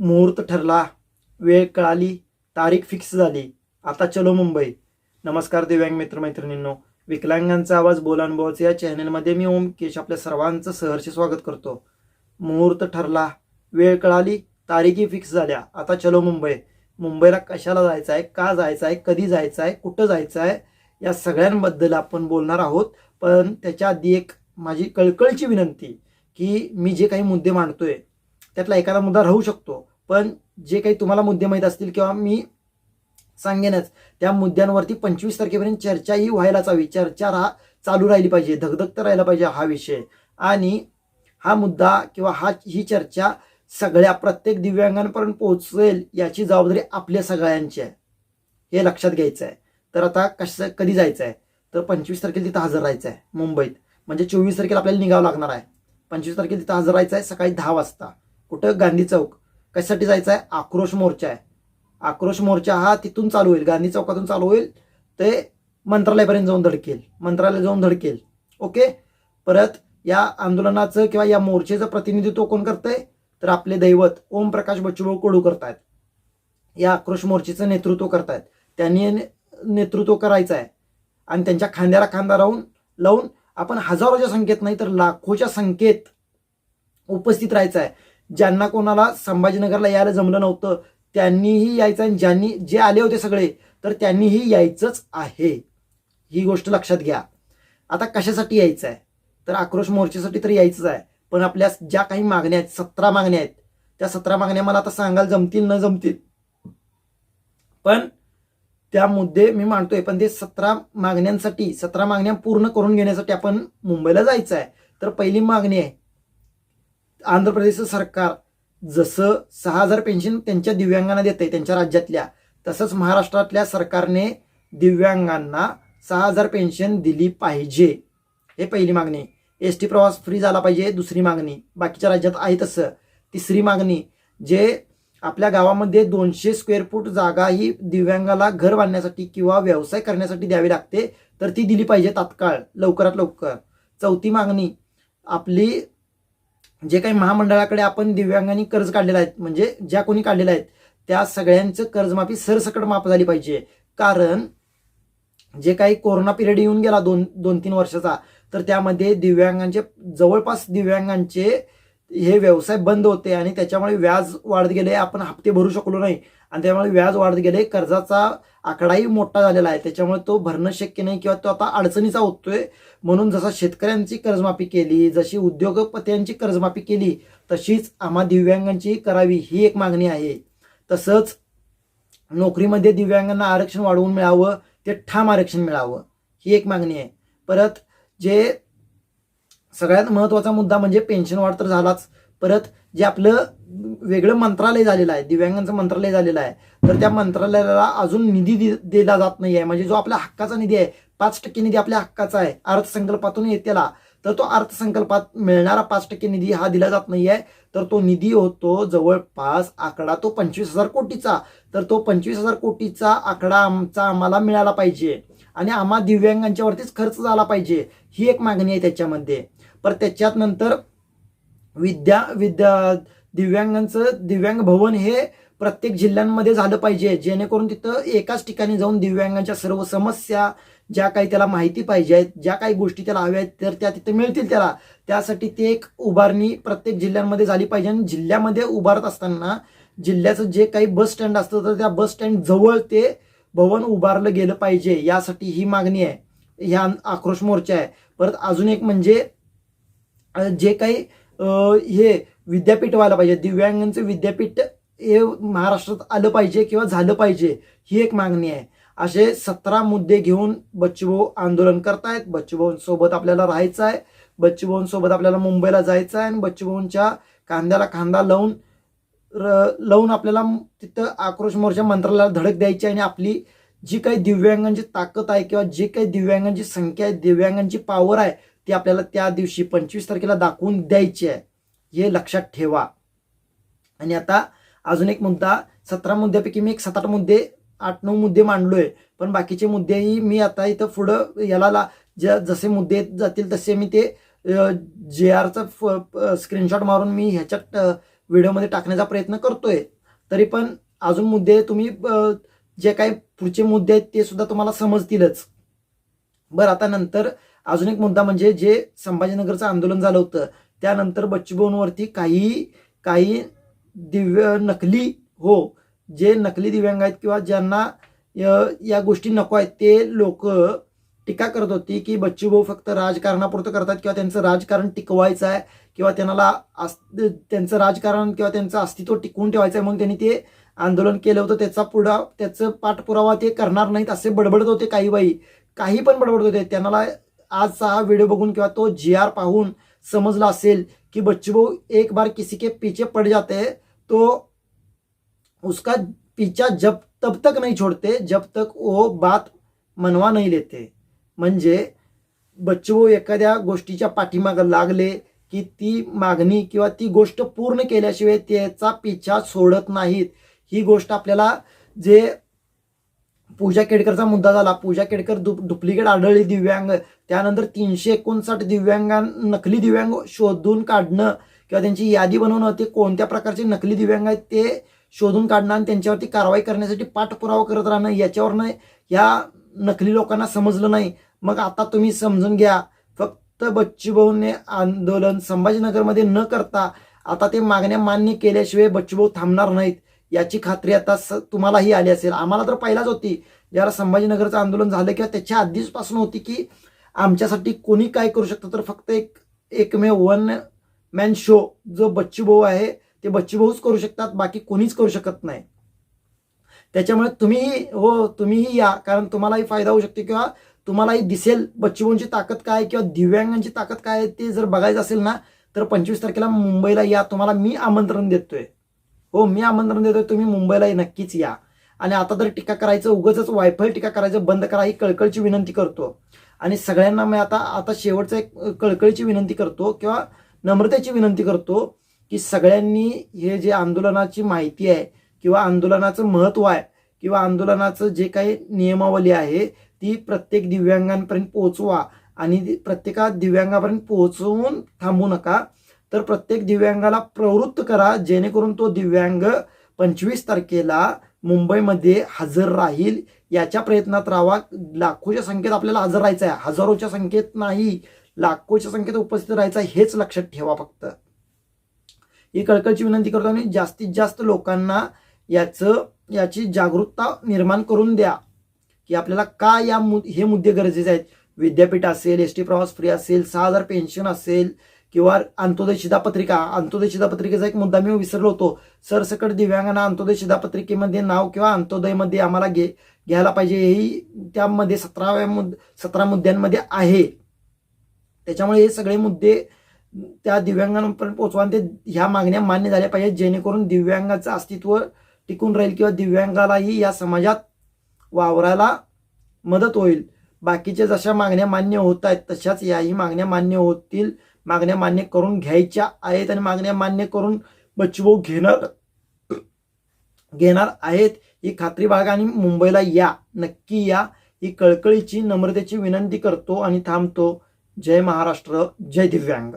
मुहूर्त ठरला. वेळ कळाली तारीख फिक्स झाली. आता चलो मुंबई. नमस्कार दिव्यांग मित्रमैत्रिणींनो. विकलांगांचा आवाज बोलानुभवाचे या चॅनलमध्ये मी ओम केश आपल्या सर्वांचं सहर्ष स्वागत करतो. मुहूर्त ठरला वेळ कळाली तारीखी फिक्स झाल्या. आता चलो मुंबई. मुंबईला कशाला जायचं आहे का जायचं आहे कधी जायचं आहे कुठं जायचं आहे या सगळ्यांबद्दल आपण बोलणार आहोत. पण त्याच्या आधी एक माझी कळकळची विनंती की मी जे काही मुद्दे मांडतोय त्यातला एखादा मुद्दा राहू शकतो. पण जे काही तुम्हाला मुद्दे माहीत असतील किंवा मी सांगेनच त्या मुद्द्यांवरती पंचवीस तारखेपर्यंत चर्चाही व्हायलाच हवी. चर्चा राहा चालू राहिली पाहिजे धगधगत राहिला पाहिजे हा विषय. आणि हा मुद्दा किंवा हा ही चर्चा सगळ्या प्रत्येक दिव्यांगांपर्यंत पोहोचेल याची जबाबदारी आपल्या सगळ्यांची आहे. हे लक्षात घ्यायचं आहे. तर आता कसं कधी जायचं आहे तर पंचवीस तारखेला तिथं हजर राहायचं आहे मुंबईत. म्हणजे चोवीस तारखेला आपल्याला निघावं लागणार आहे. पंचवीस तारखेला तिथं हजर राहायचं आहे सकाळी दहा वाजता. कुठं? गांधी चौक. कशासाठी जायचं आहे आक्रोश मोर्चा आहे. आक्रोश मोर्चा हा तिथून चालू होईल. गांधी चौकातून चालू होईल. ते मंत्रालयापर्यंत जाऊन धडकेल. मंत्रालय जाऊन धडकेल. ओके? परत या आंदोलनाचं किंवा या मोर्चेचं प्रतिनिधित्व कोण करतंय? तर आपले दैवत ओम प्रकाश बच्चूभाऊ कडू करतायत. या आक्रोश मोर्चेचं नेतृत्व करतायत. त्यांनी ने- नेतृत्व करायचं आहे आणि त्यांच्या खांद्याला खांदा राहून लावून आपण हजारोच्या संख्येत नाही तर लाखोच्या संख्येत उपस्थित राहायचं आहे ज्यांना कोणाला संभाजीनगरला यायला जमलं नव्हतं त्यांनीही यायचं आणि ज्यांनी जे आले होते सगळे तर त्यांनीही यायचंच आहे. ही गोष्ट लक्षात घ्या. आता कशासाठी यायचं आहे तर आक्रोश मोर्चेसाठी तर यायचंच आहे. पण आपल्या ज्या काही मागण्या आहेत सतरा मागण्या आहेत त्या सतरा मागण्या मला आता सांगायला जमतील न जमतील. पण त्या मुद्दे मी मांडतोय. पण ते सतरा मागण्यांसाठी सतरा मागण्या पूर्ण करून घेण्यासाठी आपण मुंबईला जायचं आहे तर पहिली मागणी आहे आंध्र प्रदेशचं सरकार जसं सहा हजार पेन्शन त्यांच्या दिव्यांगांना देते त्यांच्या राज्यातल्या तसंच महाराष्ट्रातल्या सरकारने दिव्यांगांना सहा हजार पेन्शन दिली पाहिजे. हे पहिली मागणी. एस टी प्रवास फ्री झाला पाहिजे दुसरी मागणी. बाकीच्या राज्यात आहे तसं. तिसरी मागणी जे आपल्या गावामध्ये दोनशे स्क्वेअर फूट जागा ही दिव्यांगाला घर बांधण्यासाठी किंवा व्यवसाय करण्यासाठी द्यावी लागते तर ती दिली पाहिजे तात्काळ लवकरात लवकर. चौथी मागणी आपली जे काही महामंडळाकडे आपण दिव्यांगांनी कर्ज काढलेलं आहेत म्हणजे ज्या कोणी काढलेल्या आहेत त्या सगळ्यांचं कर्जमाफी सरसकट माफ झाली पाहिजे. कारण जे काही कोरोना पिरियड येऊन गेला दोन दोन तीन वर्षाचा तर त्यामध्ये दिव्यांगांचे जवळपास दिव्यांगांचे हे व्यवसाय बंद होते आणि त्याच्यामुळे व्याज वाढत गेले आपण हप्ते भरू शकलो नाही. आणि त्यामुळे व्याज वाढत गेले कर्जाचा आकडाही मोठा झालेला आहे. त्याच्यामुळे तो भरणं शक्य नाही किंवा तो आता अडचणीचा होतोय. म्हणून जसा शेतकऱ्यांची कर्जमाफी केली जशी उद्योगपत्यांची कर्जमाफी केली तशीच आम्हा दिव्यांगांची करावी ही एक मागणी आहे. तसंच नोकरीमध्ये दिव्यांगांना आरक्षण वाढवून मिळावं ते ठाम आरक्षण मिळावं ही एक मागणी आहे. परत जे सगळ्यात महत्त्वाचा मुद्दा म्हणजे पेन्शन वाढ तर झालाच. परत जे आपलं वेगळं मंत्रालय झालेलं आहे दिव्यांगांचं मंत्रालय झालेलं आहे तर त्या मंत्रालयाला अजून निधी दि- दिला जात नाही आहे म्हणजे जो आपल्या हक्काचा निधी आहे पाच टक्के निधी आपल्या हक्काचा आहे अर्थसंकल्पातून येतेला तर तो अर्थसंकल्पात मिळणारा पाच टक्के निधी हा दिला जात नाही आहे तर तो निधी होतो जवळपास आकडा तो पंचवीस हजार कोटीचा. तर तो पंचवीस हजार कोटीचा आकडा आमचा आम्हाला मिळाला पाहिजे. आणि आम्हा दिव्यांगांच्यावरतीच खर्च झाला पाहिजे. ही एक मागणी आहे त्याच्यामध्ये. पर त्याच्यात नंतर विद्या विद्या दिव्यांगांचं दिव्यांग भवन हे प्रत्येक जिल्ह्यांमध्ये झालं पाहिजे जेणेकरून तिथं एकाच ठिकाणी जाऊन दिव्यांगांच्या सर्व समस्या ज्या काही त्याला माहिती पाहिजे आहेत ज्या काही गोष्टी त्याला हव्या आहेत तर त्या तिथे मिळतील त्याला. त्यासाठी ते एक उभारणी प्रत्येक जिल्ह्यांमध्ये झाली पाहिजे आणि जिल्ह्यामध्ये उभारत असताना जिल्ह्याचं जे काही बस स्टँड असतं तर त्या बस स्टँड जवळ ते भवन उभारलं गेलं पाहिजे यासाठी ही मागणी आहे. ह्या आक्रोश मोर्चा आहे. परत अजून एक म्हणजे जे काही हे विद्यापीठ व्हायला पाहिजे दिव्यांगांचं विद्यापीठ हे महाराष्ट्रात आलं पाहिजे किंवा झालं पाहिजे ही एक मागणी आहे. असे सतरा मुद्दे घेऊन बच्चूभाऊ आंदोलन करतायत बच्चूभाऊंसोबत आपल्याला राहायचं आहे बच्चूभाऊंसोबत आपल्याला मुंबईला जायचं आहे आणि बच्चूभाऊंच्या कांद्याला खांदा लावून र- लावून आपल्याला तिथं आक्रोश मोर्चा मंत्रालयाला धडक द्यायची आहे आणि आपली जी काही दिव्यांगांची ताकद आहे किंवा जी काही दिव्यांगांची संख्या आहे दिव्यांगांची पॉवर आहे ती आपल्याला त्या दिवशी पंचवीस तारखेला दाखवून द्यायची आहे. हे लक्षात ठेवा. आणि आता अजून एक मुद्दा सतरा मुद्द्यापैकी मी एक सात आठ मुद्दे आठ नऊ मुद्दे मांडलोय. पण बाकीचे मुद्देही मी आता इथं पुढं याला ला- ज जसे मुद्दे येत जातील तसे मी ते जे आरचा स्क्रीनशॉट मारून मी ह्याच्यात व्हिडिओमध्ये टाकण्याचा प्रयत्न करतोय. तरी पण अजून मुद्दे तुम्ही जे काही पुढचे मुद्दे आहेत ते सुद्धा तुम्हाला समजतीलच. बरं आता नंतर अजून एक मुद्दा म्हणजे जे संभाजीनगरचं आंदोलन झालं होतं त्यानंतर बच्चूभाऊंवरती काही काही दिव्य नकली हो जे नकली दिव्यांग आहेत किंवा ज्यांना य- या गोष्टी नको आहेत ते लोक टीका करत होती की बच्चूभाऊ फक्त राजकारणापुरतं करतात किंवा त्यांचं राजकारण टिकवायचं आहे किंवा त्यांना अस- त्यांचं राजकारण किंवा त्यांचं अस्तित्व टिकवून ठेवायचं आहे म्हणून त्यांनी ते आंदोलन केलं होतं. त्याचा पुढा त्याचं पाठपुरावा ते करणार नाहीत असे बडबडत होते काही बाई. काही पण बडबडत होते. त्यांना आजचा हा व्हिडिओ बघून किंवा तो जी आर पाहून समजला असेल कि बच्चूभाऊ एक बार किसी के पीछे पड़ जाते हैं तो उसका पीछा जब तब तक नहीं छोड़ते जब तक वो बात मनवा नाही लेते. म्हणजे बच्चूभाऊ एखाद्या गोष्टीच्या पाठीमागं लागले की ती मागणी किंवा ती गोष्ट पूर्ण केल्याशिवाय त्याचा पिछा सोडत नाहीत. ही गोष्ट आपल्याला जे पूजा केडकरचा मुद्दा झाला पूजा केडकर दु डुप्लिकेट आढळली दिव्यांग त्यानंतर तीनशे एकोणसाठ दिव्यांगां नकली दिव्यांग शोधून काढणं किंवा त्यांची यादी बनवणं ते कोणत्या प्रकारचे नकली दिव्यांग आहेत ते शोधून काढणं आणि त्यांच्यावरती कारवाई करण्यासाठी पाठपुरावा करत राहणं याच्यावरनं या नकली लोकांना समजलं नाही. मग आता तुम्ही समजून घ्या फक्त बच्चूभाऊने आंदोलन संभाजीनगरमध्ये न करता आता ते मागण्या मान्य केल्याशिवाय बच्चूभाऊ थांबणार नाहीत याची खात्री आता स तुम्हालाही आली असेल. आम्हाला तर पहिलाच होती ज्याला संभाजीनगरचं आंदोलन झालं किंवा त्याच्या आधीचपासून होती की आमच्यासाठी कोणी काय करू शकतं? तर फक्त एक एकमेव वन मॅन शो जो बच्चूभाऊ आहे ते बच्चूभाऊच करू शकतात बाकी कोणीच करू शकत नाही. त्याच्यामुळे तुम्हीही हो तुम्हीही या कारण तुम्हालाही फायदा होऊ शकतो किंवा तुम्हालाही दिसेल बच्चूभाऊंची ताकद काय किंवा दिव्यांगांची ताकद काय आहे ते जर बघायचं असेल ना तर पंचवीस तारखेला मुंबईला या तुम्हाला मी आमंत्रण देतोय. हो मी आमंत्रण देतोय तुम्ही मुंबईला नक्कीच या. आणि आता तर टीका करायचं उगच वायफाय टीका करायचं बंद करा ही कळकळची विनंती करतो. आणि सगळ्यांना मी आता आता शेवटचं एक कळकळीची विनंती करतो किंवा नम्रतेची विनंती करतो की सगळ्यांनी हे जे आंदोलनाची माहिती आहे किंवा आंदोलनाचं महत्त्व आहे किंवा आंदोलनाचं जे काही नियमावली आहे ती प्रत्येक दिव्यांगांपर्यंत पोहोचवा आणि प्रत्येका दिव्यांगापर्यंत पोहोचवून थांबू नका. तर प्रत्येक दिव्यांगाला प्रवृत्त करा जेणेकरून तो दिव्यांग पंचवीस तारखेला मुंबईमध्ये हजर राहील याच्या प्रयत्नात राहावा. लाखोच्या संख्येत आपल्याला हजर राहायचं आहे. हजारोच्या संख्येत नाही लाखोच्या संख्येत उपस्थित राहायचं आहे हेच लक्षात ठेवा फक्त. ही कळकळची विनंती करतो आणि जास्तीत जास्त लोकांना याचं याची जागरूकता निर्माण करून द्या. की आपल्याला का या मु हे मुद्दे गरजेचे आहेत. विद्यापीठ असेल एस टी प्रवास फ्री असेल सहा हजार पेन्शन असेल किंवा अंत्योदय शिधापत्रिका अंत्योदय शिधापत्रिकेचा एक मुद्दा मी विसरलो होतो. सरसकट दिव्यांगांना अंत्योदय शिधापत्रिकेमध्ये नाव किंवा अंत्योदयमध्ये आम्हाला घे घ्यायला पाहिजे हेही त्यामध्ये सतराव्या मुद सतरा मुद्द्यांमध्ये आहे. त्याच्यामुळे हे सगळे मुद्दे त्या दिव्यांगांपर्यंत पोहोचवा ते ह्या मागण्या मान्य झाल्या पाहिजेत जेणेकरून दिव्यांगाचं अस्तित्व टिकून राहील किंवा दिव्यांगालाही या समाजात वावरायला मदत होईल. बाकीच्या जशा मागण्या मान्य होत आहेत तशाच याही मागण्या मान्य होतील. मागण्या मान्य करून घ्यायच्या आहेत आणि मागण्या मान्य करून बचवो घेणार घेणार आहेत. ही खात्री बाळगा आणि मुंबईला या. नक्की या. ही कळकळीची नम्रतेची विनंती करतो आणि थांबतो. जय महाराष्ट्र. जय दिव्यांग.